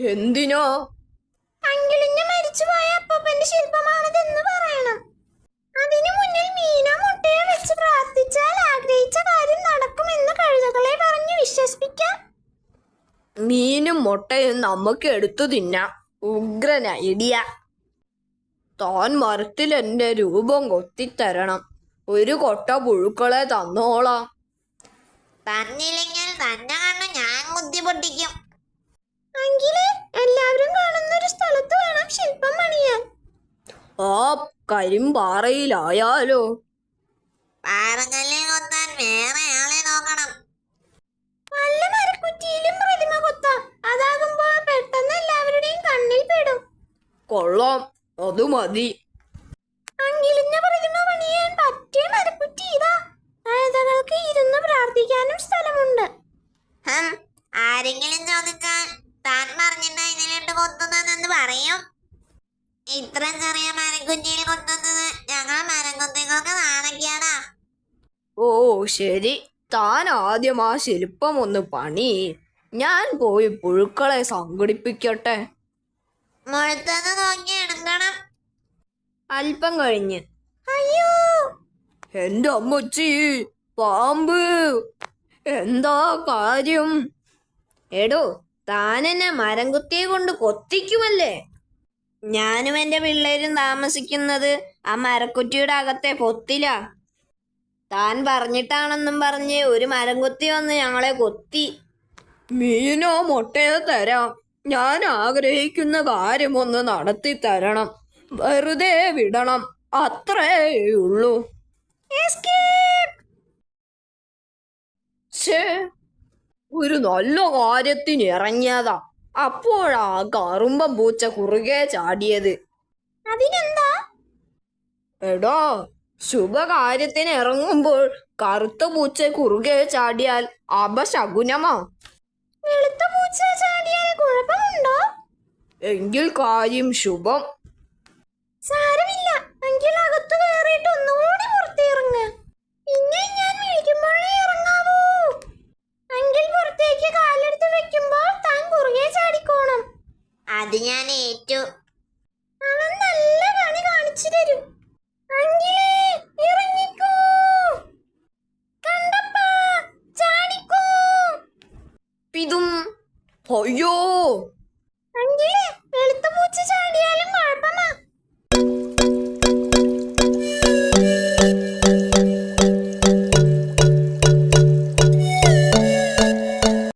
എന്തിനാ? അങ്കിളിന് മരിച്ചുപോയ അപ്പൂപ്പന്റെ ശില്പമാണിതെന്ന് പറയണം. അതിനു മുന്നിൽ മീന മുട്ടയെ വെച്ച് പ്രാർത്ഥിച്ചാൽ ആഗ്രഹിച്ച കാര്യം നടക്കുമെന്ന് കഴുതകളെ പറഞ്ഞു വിശ്വസിപ്പിക്കാം. മീനും മുട്ടയും നമുക്ക് എടുത്തു തിന്നാം. ഉഗ്രൻ ഐഡിയ താൻ മരത്തിൽ എന്റെ രൂപം കൊത്തിത്തരണം. ഒരു കൊട്ട പുഴുക്കളെ തന്നോളാം. തന്നില്ലെങ്കിൽ തന്നെ കണ്ണു ഞാൻ കുത്തി ആ കരിമ്പാറയിലായാലോ പാറകല്ലിൽ കൊത്താൻ വേറെ ആളെ നോക്കണം. വല്ല മരക്കുറ്റിയിലും പ്രതിമ കൊത്താം. പെട്ടെന്ന് എല്ലാവരുടെയും കണ്ണിൽ പെടും. കൊള്ളാം. അത് മതി. അങ്കിളിന്റെ പ്രതിമ പണിയാൻ പറ്റിയ മരക്കുറ്റി ഇതാ. കഴുതകൾക്ക് ഇരുന്ന് പ്രാർത്ഥിക്കാനും സ്ഥലമുണ്ട്. ആരെങ്കിലും ചോദിച്ചാൽ താൻ പറഞ്ഞിട്ട് ഇതിലിട്ട് കൊത്തുന്നതെന്ന് പറയും. ഇത്ര ചെറിയ മരക്കുറ്റിയിൽ കൊത്തുന്നത് ഞങ്ങൾ മരക്കുത്തികൾക്ക് നാണക്കിയാടാ ഓ ശരി. താൻ ആദ്യം ആ ശില്പം ഒന്ന് പണി. ഞാൻ പോയി പുഴുക്കളെ സംഘടിപ്പിക്കട്ടെ. മുഴുത്തത് നോക്കി എടുക്കണം. അല്പം കഴിഞ്ഞ്. അയ്യോ. എന്റെ അമ്മച്ചി പാമ്പ്. എന്താ കാര്യം? എടോ താനെന്നെ മരം കുത്തിയെ കൊണ്ട് കൊത്തിക്കുമല്ലേ? ഞാനും എന്റെ പിള്ളേരും താമസിക്കുന്നത് ആ മരക്കുറ്റിയുടെ അകത്തെ പൊത്തില. താൻ പറഞ്ഞിട്ടാണെന്നും പറഞ്ഞ് ഒരു മരം കുത്തി വന്ന് ഞങ്ങളെ കൊത്തി. മീനോ മുട്ടയോ തരാം. ഞാൻ ആഗ്രഹിക്കുന്ന കാര്യമൊന്ന് നടത്തി തരണം. വെറുതെ വിടണം. അത്രേ ഉള്ളൂ. ഒരു നല്ല കാര്യത്തിന് ഇറങ്ങിയതാ. അപ്പോഴാ കറുമ്പം പൂച്ച കുറുകെ ചാടിയത്. അതിനെന്താ? എടോ ശുഭകാര്യത്തിന് ഇറങ്ങുമ്പോൾ കറുത്ത പൂച്ച കുറുകെ ചാടിയാൽ അപശകുനമാ. വെളുത്ത പൂച്ച ചാടിയാൽ കുഴപ്പമുണ്ടോ? എങ്കിൽ കാര്യം ശുഭം. അത് ഞാൻ ഏറ്റു. അവൻ നല്ല പണി കാണിച്ചു തരും. പിതും അയ്യോ. അങ്കിലേ